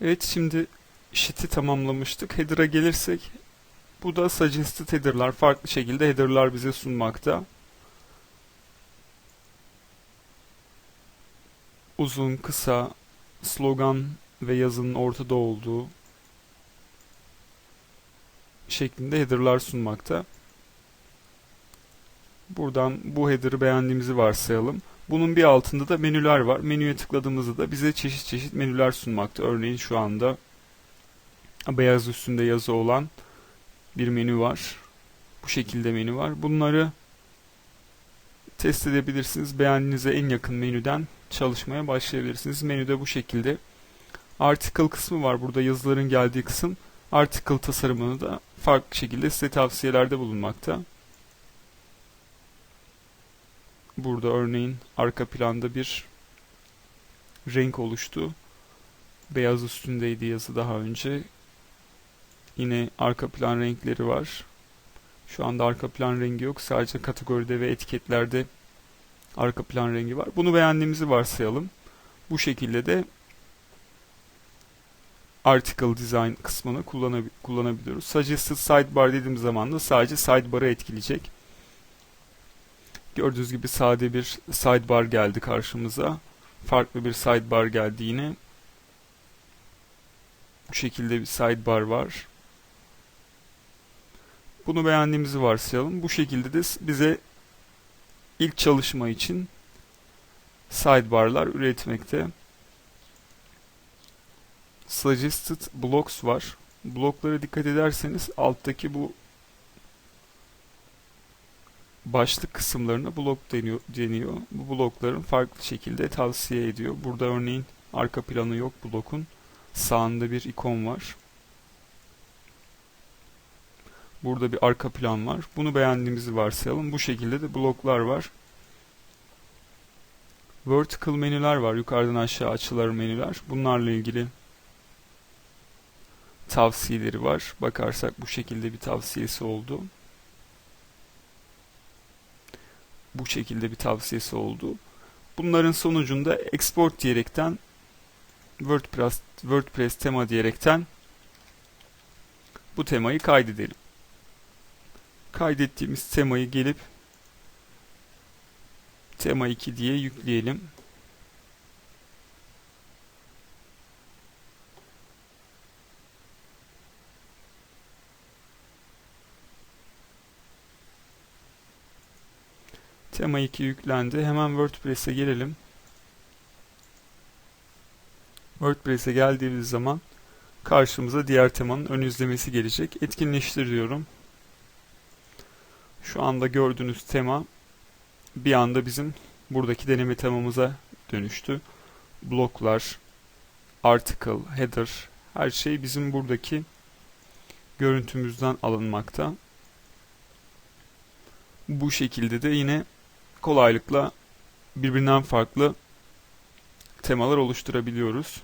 Evet şimdi sheet'i tamamlamıştık. Header'a gelirsek bu da suggested header'lar. Farklı şekilde header'lar bize sunmakta. Uzun, kısa, slogan ve yazının ortada olduğu şeklinde header'lar sunmakta. Buradan bu header'ı beğendiğimizi varsayalım. Bunun bir altında da menüler var. Menüye tıkladığımızda da bize çeşit çeşit menüler sunmakta. Örneğin şu anda beyaz üstünde yazı olan bir menü var. Bu şekilde menü var. Bunları test edebilirsiniz. Beğendiğinize en yakın menüden çalışmaya başlayabilirsiniz. Menüde bu şekilde. Article kısmı var. Burada yazıların geldiği kısım. Article tasarımını da farklı şekilde size tavsiyelerde bulunmakta. Burada örneğin arka planda bir renk oluştu. Beyaz üstündeydi yazı daha önce. Yine arka plan renkleri var. Şu anda arka plan rengi yok. Sadece kategoride ve etiketlerde arka plan rengi var. Bunu beğendiğimizi varsayalım. Bu şekilde de article design kısmını kullanab kullanabiliyoruz. Suggested sidebar dediğim zaman da sadece sidebar'ı etkileyecek. Gördüğünüz gibi sade bir sidebar geldi karşımıza. Farklı bir sidebar geldi yine. Bu şekilde bir sidebar var. Bunu beğendiğimizi varsayalım. Bu şekilde de bize ilk çalışma için sidebarlar üretmekte. Suggested blocks var. Bloklara dikkat ederseniz alttaki bu başlık kısımlarına blok deniyor, deniyor. Bu blokların farklı şekilde tavsiye ediyor. Burada örneğin arka planı yok blokun. Sağında bir ikon var. Burada bir arka plan var. Bunu beğendiğimizi varsayalım. Bu şekilde de bloklar var. Vertical menüler var. Yukarıdan aşağı açılar menüler. Bunlarla ilgili tavsiyeleri var. Bakarsak bu şekilde bir tavsiyesi oldu. Bu şekilde bir tavsiyesi oldu. Bunların sonucunda export diyerekten WordPress, WordPress tema diyerekten bu temayı kaydedelim. Kaydettiğimiz temayı gelip tema 2 diye yükleyelim. Tema 2 yüklendi. Hemen WordPress'e gelelim. WordPress'e geldiğimiz zaman karşımıza diğer temanın ön izlemesi gelecek. Etkinleştir diyorum. Şu anda gördüğünüz tema bir anda bizim buradaki deneme temamıza dönüştü. Bloklar, article, header her şey bizim buradaki görüntümüzden alınmakta. Bu şekilde de yine kolaylıkla birbirinden farklı temalar oluşturabiliyoruz.